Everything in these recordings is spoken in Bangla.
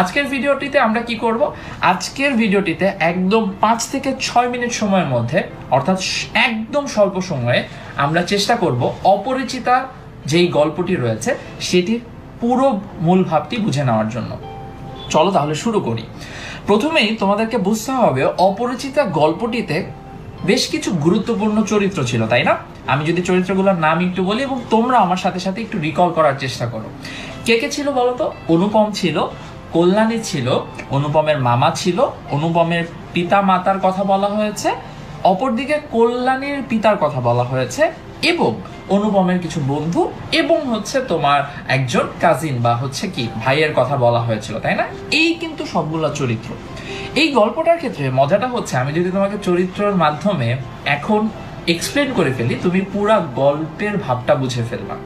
আজকের ভিডিওটিতে আমরা কি করব? আজকের ভিডিওটিতে একদম পাঁচ থেকে ছয় মিনিট সময়ের মধ্যে, অর্থাৎ একদম স্বল্প সময়ে, আমরা চেষ্টা করব অপরিচিতা যেই গল্পটি রয়েছে, সেটির পুরো মূল ভাবটি বুঝে নেওয়ার জন্য। চলো তাহলে শুরু করি। প্রথমেই তোমাদেরকে বুঝতে হবে, অপরিচিতা গল্পটিতে বেশ কিছু গুরুত্বপূর্ণ চরিত্র ছিল, তাই না? আমি যদি চরিত্রগুলোর নাম একটু বলি এবং তোমরা আমার সাথে সাথে একটু রিকল করার চেষ্টা করো। কে কে ছিল বলো তো অনুপম ছিল কল্যাণী ছিল, অনুপমের মামা ছিল, অনুপমের পিতা মাতার কথা বলা হয়েছে, অপরদিকে কল্যাণীর পিতার কথা বলা হয়েছে, এবং অনুপমের কিছু বন্ধু, এবং হচ্ছে তোমার একজন কাজিন বা হচ্ছে কি, ভাইয়ের কথা বলা হয়েছিল, তাই না? এই কিন্তু সবগুলা চরিত্র। এই গল্পটার ক্ষেত্রে মজাটা হচ্ছে, আমি যদি তোমাকে চরিত্রের মাধ্যমে এখন এক্সপ্লেন করে ফেলি, তুমি পুরা গল্পের ভাবটা বুঝে ফেলবা।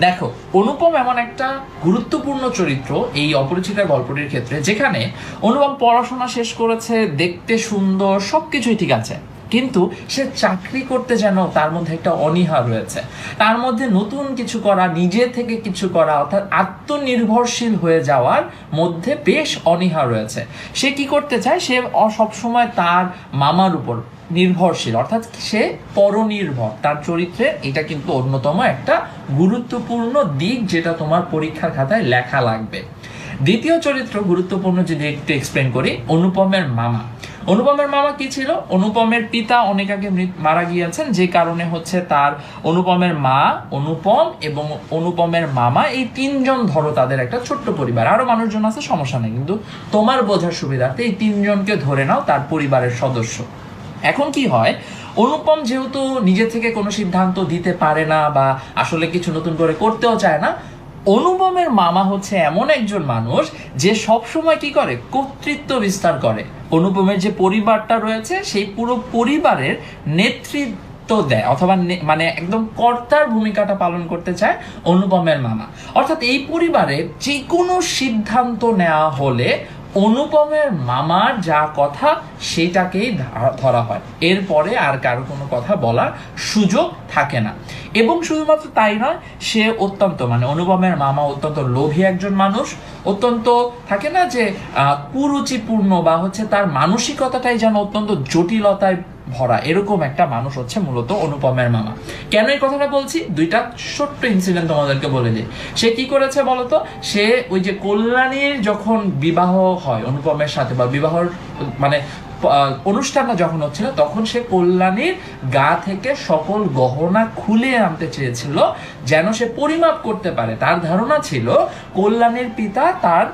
দেখো, অনুপম এমন একটা গুরুত্বপূর্ণ চরিত্র এই অপরিচিতা গল্পটির ক্ষেত্রে, যেখানে অনুপম পড়াশোনা শেষ করেছে, দেখতে সুন্দর, সবকিছুই ঠিক আছে। কিন্তু সে চাকরি করতে যেন তার মধ্যে একটা অনীহা রয়েছে। তার মধ্যে নতুন কিছু করা, নিজে থেকে কিছু করা, অর্থাৎ আত্মনির্ভরশীল হয়ে যাওয়ার মধ্যে বেশ অনীহা রয়েছে। সে কি করতে চায়? সে সবসময় তার মামার উপর নির্ভরশীল, অর্থাৎ সে পরনির্ভর। তার চরিত্রের এটা কিন্তু অন্যতম একটা গুরুত্বপূর্ণ দিক যেটা তোমার পরীক্ষার খাতায় লেখা লাগবে। দ্বিতীয় চরিত্র গুরুত্বপূর্ণ যদি একটু এক্সপ্লেন করি, অনুপমের মামা। অনুপমের মামা কি ছিল? অনুপমের পিতা অনেক আগে মারা গিয়েছেন, যে কারণে হচ্ছে তার অনুপমের মা, অনুপম এবং অনুপমের মামা এই তিনজন ধরো তাদের একটা ছোট্ট পরিবার। আরও মানুষজন আছে, সমস্যা নেই, কিন্তু তোমার বোঝার সুবিধার্থে এই তিনজনকে ধরে নাও তার পরিবারের সদস্য। এখন কি হয়? অনুপম যেহেতু নিজে থেকে কোনো সিদ্ধান্ত দিতে পারে না বা আসলে কিছু নতুন করে করতেও চায় না, অনুপমের মামা হচ্ছে এমন একজন মানুষ যে সব সময় কি করে? কর্তৃত্ব বিস্তার করে। অনুপমের যে পরিবারটা রয়েছে, সেই পুরো পরিবারের নেতৃত্ব দেয় অথবা মানে একদম কর্তার ভূমিকাটা পালন করতে চায় অনুপমের মামা। অর্থাৎ এই পরিবারে যে কোনো সিদ্ধান্ত নেওয়া হলে অনুপমের মামার যা কথা সেটাকেই ধরা হয়। এরপরে আর কারও কোনো কথা বলার সুযোগ থাকে না। এবং শুধুমাত্র তাই নয়, সে অত্যন্ত মানে অনুপমের মামা অত্যন্ত লোভী একজন মানুষ। অত্যন্ত থাকে না যে কুরুচিপূর্ণ বা হচ্ছে তার মানসিকতাটাই যেন অত্যন্ত জটিলতায় ভরা। এরকম একটা মানুষ হচ্ছে মূলত অনুপমের মামা। কেন এই কথাটা বলছি? দুইটা ছোট্ট ইনসিডেন্ট তোমাদেরকে বলে দিই। সে কি করেছে বলতো? সে ওই যে কল্যাণীর যখন বিবাহ হয় অনুপমের সাথে বা বিবাহর মানে অনুষ্ঠানটা যখন হচ্ছিল, তখন সে কল্যাণীর গা থেকে সকল গহনা খুলে আনতে চেয়েছিল, যেন সে পরিমাপ করতে পারে। তার ধারণা ছিল, কল্যাণীর পিতা তার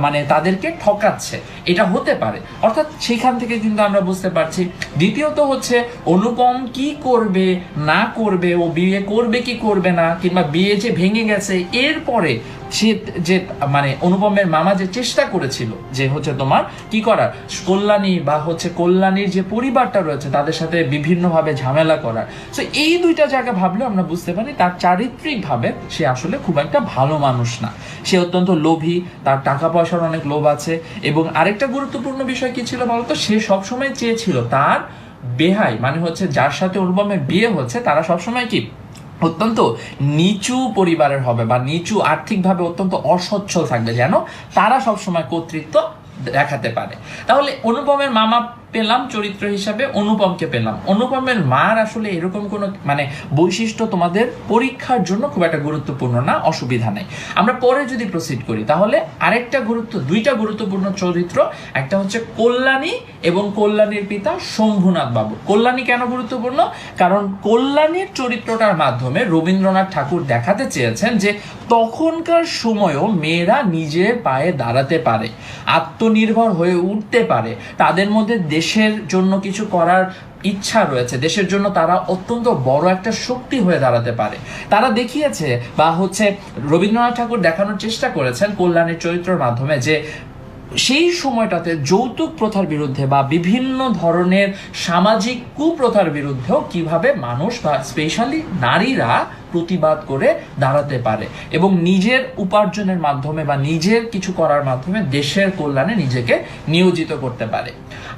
মানে তাদেরকে ঠকাচ্ছে। এটা হতে পারে। অর্থাৎ সেখান থেকে কিন্তু আমরা বুঝতে পারছি। দ্বিতীয়ত হচ্ছে, অনুপম কি করবে, না করবে, ও বিয়ে করবে কি করবে না, কিংবা বিয়ে যে ভেঙে গেছে, এরপরে সে যে মানে অনুপমের মামা যে চেষ্টা করেছিল যে হচ্ছে তোমার কি করার? কল্যাণী বা হচ্ছে কল্যাণীর যে পরিবারটা রয়েছে, তাদের সাথে বিভিন্নভাবে ঝামেলা করার। তো এই দুইটা জায়গা ভাবলে আমরা বুঝতে পারি, তার চারিত্রিকভাবে সে আসলে খুব একটা ভালো মানুষ না। সে অত্যন্ত লোভী, তার টাকা পয়সার অনেক লোভ আছে। এবং আরেকটা গুরুত্বপূর্ণ বিষয় কি ছিল বলতো? সে সবসময় চেয়েছিল তার বেহাই মানে হচ্ছে যার সাথে অনুপমের বিয়ে হচ্ছে, তারা সবসময় কি? অত্যন্ত নিচু পরিবারের হবে বা নিচু আর্থিকভাবে অত্যন্ত অসচ্ছল থাকবে যেন তারা সবসময় কর্তৃত্ব দেখাতে পারে। তাহলে অনুপমের মামা পেলাম, চরিত্র হিসাবে অনুপমকে পেলাম। অনুপমের মার আসলে এরকম কোনো মানে বৈশিষ্ট্য তোমাদের পরীক্ষার জন্য খুব একটা গুরুত্বপূর্ণ না, অসুবিধা নেই। আমরা পরে যদি প্রসিড করি, তাহলে আরেকটা গুরুত্ব, দুইটা গুরুত্বপূর্ণ চরিত্র, একটা হচ্ছে কল্যাণী এবং কল্যাণীর পিতা শম্ভুনাথ বাবু। কল্যাণী কেন গুরুত্বপূর্ণ? কারণ কল্যাণীর চরিত্রটার মাধ্যমে রবীন্দ্রনাথ ঠাকুর দেখাতে চেয়েছেন যে তখনকার সময়ও মেয়েরা নিজের পায়ে দাঁড়াতে পারে, আত্মনির্ভর হয়ে উঠতে পারে, তাদের মধ্যে দেশের জন্য কিছু করার ইচ্ছা রয়েছে। দেশের জন্য তারা অত্যন্ত বড় একটা শক্তি হয়ে দাঁড়াতে পারে। তারা দেখিয়েছে বা হচ্ছে রবীন্দ্রনাথ ঠাকুর দেখানোর চেষ্টা করেছেন কল্যাণের চরিত্রের মাধ্যমে যে সেই সময়টাতে যৌতুক প্রথার বিরুদ্ধে বা বিভিন্ন ধরনের সামাজিক কুপ্রথার বিরুদ্ধেও কীভাবে মানুষ বা স্পেশালি নারীরা প্রতিবাদ করে দাঁড়াতে পারে এবং নিজের উপার্জনের মাধ্যমে বা নিজের কিছু করার মাধ্যমে দেশের কল্যাণে নিজেকে নিয়োজিত করতে পারে।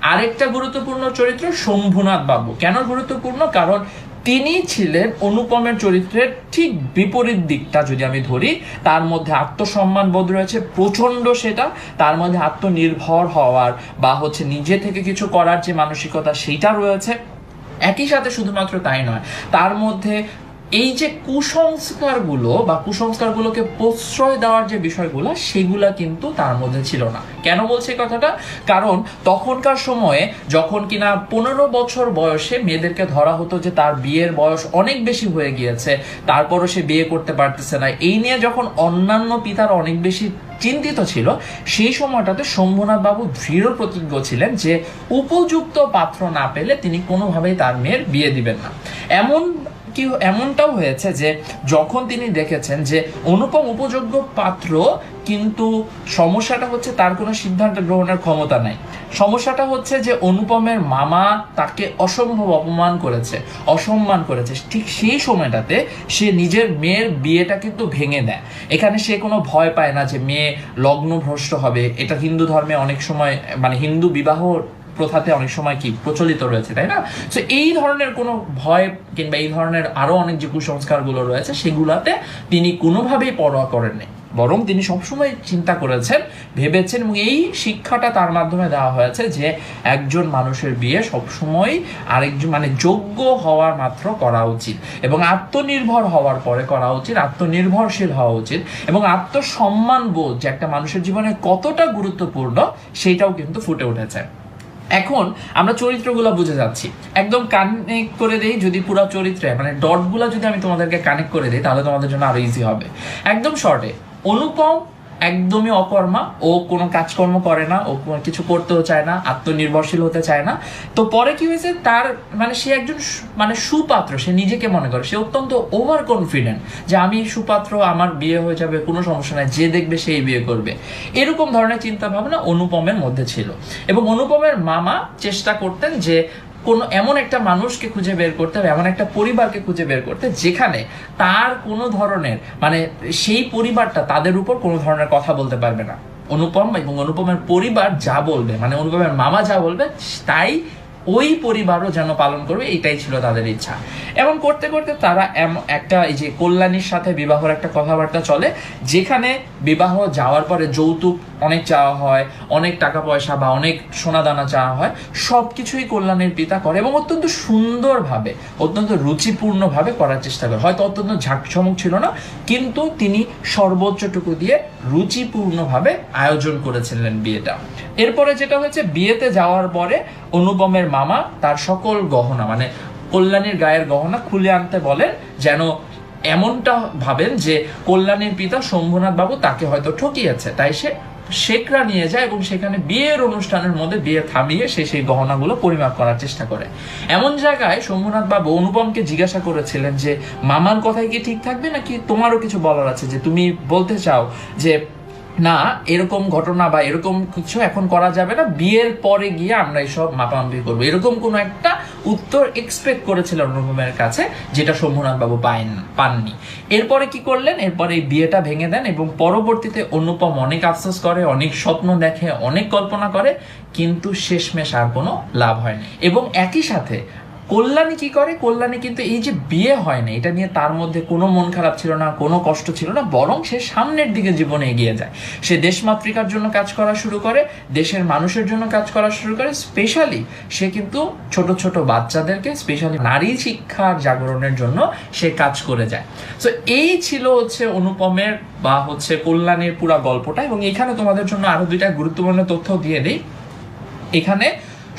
আরেকটা গুরুত্বপূর্ণ চরিত্র শম্ভুনাথ বাবু। কেন গুরুত্বপূর্ণ? কারণ তিনি ছিলেন অনুপমের চরিত্রের ঠিক বিপরীত দিকটা যদি আমি ধরি, তার মধ্যে আত্মসম্মান বোধ রয়েছে প্রচণ্ড সেটা, তার মধ্যে আত্মনির্ভর হওয়ার বা হচ্ছে নিজে থেকে কিছু করার যে মানসিকতা, সেইটা রয়েছে। একই সাথে শুধুমাত্র তাই নয়, তার মধ্যে এই যে কুসংস্কারগুলো বা কুসংস্কারগুলোকে প্রশ্রয় দেওয়ার যে বিষয়গুলো, সেগুলা কিন্তু তার মধ্যে ছিল না। কেন বলছে কথাটা? কারণ তখনকার সময়ে যখন কিনা পনেরো বছর বয়সে মেয়েদেরকে ধরা হতো যে তার বিয়ের বয়স অনেক বেশি হয়ে গিয়েছে, তারপরও সে বিয়ে করতে পারতেছে না। এই নিয়ে যখন অন্যান্য পিতার অনেক বেশি চিন্তিত ছিল, সেই সময়টাতে শম্ভুনাথ বাবু দৃঢ় প্রতিজ্ঞ ছিলেন যে উপযুক্ত পাত্র না পেলে তিনি কোনোভাবেই তার মেয়ের বিয়ে দিবেন না। এমন কি এমনটাও হয়েছে যে যখন তিনি দেখেছেন যে অনুপম উপযোগ্য পাত্র, কিন্তু সমস্যাটা হচ্ছে তার কোনো সিদ্ধান্ত গ্রহণের ক্ষমতা নাই। সমস্যাটা হচ্ছে যে অনুপমের মামা তাকে অসম্ভব অপমান করেছে, অসম্মান করেছে। ঠিক সেই সময়টাতে সে নিজের মেয়ের বিয়েটা কিন্তু ভেঙে দেয়। এখানে সে কোনো ভয় পায় না যে মেয়ে লগ্ন ভ্রষ্ট হবে। এটা হিন্দু ধর্মে অনেক সময় মানে হিন্দু বিবাহ প্রথাতে অনেক সময় কি প্রচলিত রয়েছে, তাই না? তো এই ধরনের কোনো ভয় কিংবা এই ধরনের আরও অনেক যে কুসংস্কারগুলো রয়েছে, সেগুলাতে তিনি কোনোভাবেই পরোয়া করেননি বরং তিনি সবসময় চিন্তা করেছেন, ভেবেছেন এবং এই শিক্ষাটা তার মাধ্যমে দেওয়া হয়েছে যে একজন মানুষের বিয়ে সবসময় আরেকজন মানে যোগ্য হওয়ার মাত্র করা উচিত এবং আত্মনির্ভর হওয়ার পরে করা উচিত, আত্মনির্ভরশীল হওয়া উচিত এবং আত্মসম্মান বোধ যে একটা মানুষের জীবনে কতটা গুরুত্বপূর্ণ সেইটাও কিন্তু ফুটে উঠেছে। এখন আমরা চরিত্রগুলো বুঝে যাচ্ছি। একদম কানেক্ট করে দেই যদি পুরো চরিত্রে মানে ডটগুলো যদি আমি তোমাদেরকে কানেক্ট করে দিই, তাহলে তোমাদের জন্য আরও ইজি হবে। একদম শর্টে অনুপম একদমই অকর্মা, ও কোনো কাজকর্ম করে না, ও কিছু করতেও চায় না, আত্মনির্ভরশীল হতে চায় না। তো পরে কি হয়েছে? তার মানে সে একজন মানে সুপাত্র, সে নিজেকে মনে করে, সে অত্যন্ত ওভার কনফিডেন্ট যে আমি সুপাত্র, আমার বিয়ে হয়ে যাবে, কোনো সমস্যা নাই, যে দেখবে সেই বিয়ে করবে। এরকম ধরনের চিন্তা ভাবনা অনুপমের মধ্যে ছিল। এবং অনুপমের মামা চেষ্টা করতেন যে কোন, এমন একটা মানুষকে খুঁজে বের করতে হবে, এমন একটা পরিবারকে খুঁজে বের করতে যেখানে তার কোনো ধরনের মানে সেই পরিবারটা তাদের উপর কোনো ধরনের কথা বলতে পারবে না। অনুপম এবং অনুপমের পরিবার যা বলবে মানে অনুপমের মামা যা বলবে, তাই ওই পরিবারও যেন পালন করবে এটাই ছিল তাদের ইচ্ছা। এমন করতে করতে তারা একটা এই যে কল্যাণীর সাথে বিবাহর একটা কথাবার্তা চলে, যেখানে বিবাহ যাওয়ার পরে যৌতুক অনেক চাওয়া হয়, অনেক টাকা পয়সা বা অনেক সোনাদানা চাওয়া হয় সব কিছুই কল্যাণীর পিতা করে এবং অত্যন্ত সুন্দরভাবে, অত্যন্ত রুচিপূর্ণভাবে করার চেষ্টা করে। হয়তো অত্যন্ত ঝাঁকঝমক ছিল না, কিন্তু তিনি সর্বোচ্চটুকু দিয়ে রুচিপূর্ণভাবে আয়োজন করেছিলেন বিয়েটা। এরপরে যেটা হয়েছে, বিয়েতে যাওয়ার পরে অনুপমের মামা তার সকল গহনা মানে কল্যাণীর গায়ের গহনা খুলে আনতে বলেন, যেন এমনটা ভাবেন যে কল্যাণীর পিতা শম্ভুনাথ বাবু তাকে হয়তো ঠকিয়েছে। তাই সে শেখরা নিয়ে যায় এবং সেখানে বিয়ের অনুষ্ঠানের মধ্যে বিয়ে থামিয়ে সে সেই গহনাগুলো পরিমাপ করার চেষ্টা করে। এমন জায়গায় শম্ভুনাথ বাবু অনুপমকে জিজ্ঞাসা করেছিলেন যে, মামার কথায় কি ঠিক থাকবে নাকি তোমারও কিছু বলার আছে? যে তুমি বলতে চাও যে না, এরকম ঘটনা বা এরকম কিছু এখন করা যাবে না। বিয়ের পরে গিয়ে আমরা এইসব মাপামাপি করব। এরকম কোনো একটা উত্তর এক্সপেক্ট করেছিলেন অনুপমের কাছে, যেটা শম্ভুনাথ বাবু পাইন, পাননি। এরপরে কি করলেন? এরপরে বিয়েটা ভেঙে দেন এবং পরবর্তীতে অনুপম অনেক আফসোস করে, অনেক স্বপ্ন দেখে, অনেক কল্পনা করে, কিন্তু শেষমেশ আর কোনো লাভ হয়নি। এবং একই সাথে কল্যাণী কি করে? কল্যাণী কিন্তু এই যে বিয়ে হয় না এটা নিয়ে তার মধ্যে কোনো মন খারাপ ছিল না, কোনো কষ্ট ছিল না, বরং সে সামনের দিকে জীবনে এগিয়ে যায়। সে দেশমাতৃকার জন্য কাজ করা শুরু করে, দেশের মানুষের জন্য কাজ করা শুরু করে স্পেশালি সে কিন্তু ছোট ছোট বাচ্চাদেরকে স্পেশালি নারী শিক্ষার জাগরণের জন্য সে কাজ করে যায়। তো এই ছিল হচ্ছে অনুপমের বা হচ্ছে কল্যাণীর পুরা গল্পটা এবং এখানে তোমাদের জন্য আরও দুইটা গুরুত্বপূর্ণ তথ্য দিয়ে দিই। এখানে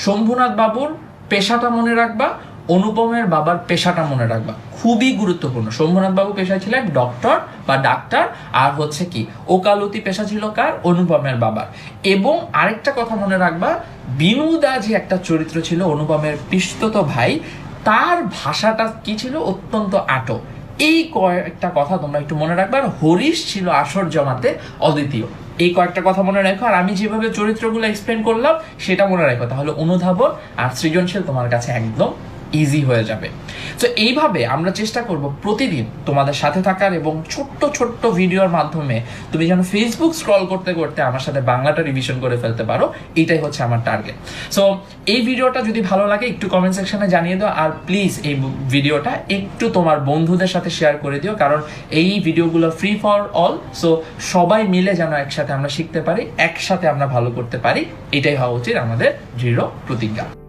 শম্ভুনাথ বাবুর পেশাটা মনে রাখবা, অনুপমের বাবার পেশাটা মনে রাখবা। খুবই গুরুত্বপূর্ণ। বাবু পেশা ছিলেন ডক্টর বা ডাক্তার, আর হচ্ছে কি, ওকালতি পেশা ছিল কার? অনুপমের বাবার। এবং আরেকটা কথা মনে রাখবা, বিনুদা যে একটা চরিত্র ছিল অনুপমের পিস্তত ভাই, তার ভাষাটা কি ছিল? অত্যন্ত আটো এই কয়েকটা কথা তোমরা একটু মনে রাখবে, আর হরিশ ছিল আসর জমাতে অদ্বিতীয়। এই কয়েকটা কথা মনে রাখো, আর আমি যেভাবে চরিত্রগুলো এক্সপ্লেন করলাম, সেটা মনে রাখো। তাহলে অনুধাবন আর সৃজনশীল তোমার কাছে একদম ইজি হয়ে যাবে। তো এইভাবে আমরা চেষ্টা করব প্রতিদিন তোমাদের সাথে থাকার এবং ছোট্ট ছোট্ট ভিডিওর মাধ্যমে তুমি যেন ফেসবুক স্ক্রল করতে করতে আমার সাথে বাংলাটা রিভিশন করে ফেলতে পারো। এটাই হচ্ছে আমার টার্গেট সো এই ভিডিওটা যদি ভালো লাগে, একটু কমেন্ট সেকশনে জানিয়ে দাও আর প্লিজ এই ভিডিওটা একটু তোমার বন্ধুদের সাথে শেয়ার করে দিও, কারণ এই ভিডিওগুলো ফ্রি ফর অল সো সবাই মিলে যেন একসাথে আমরা শিখতে পারি, একসাথে আমরা ভালো করতে পারি, এটাই হওয়া উচিত আমাদের দৃঢ় প্রতিজ্ঞা।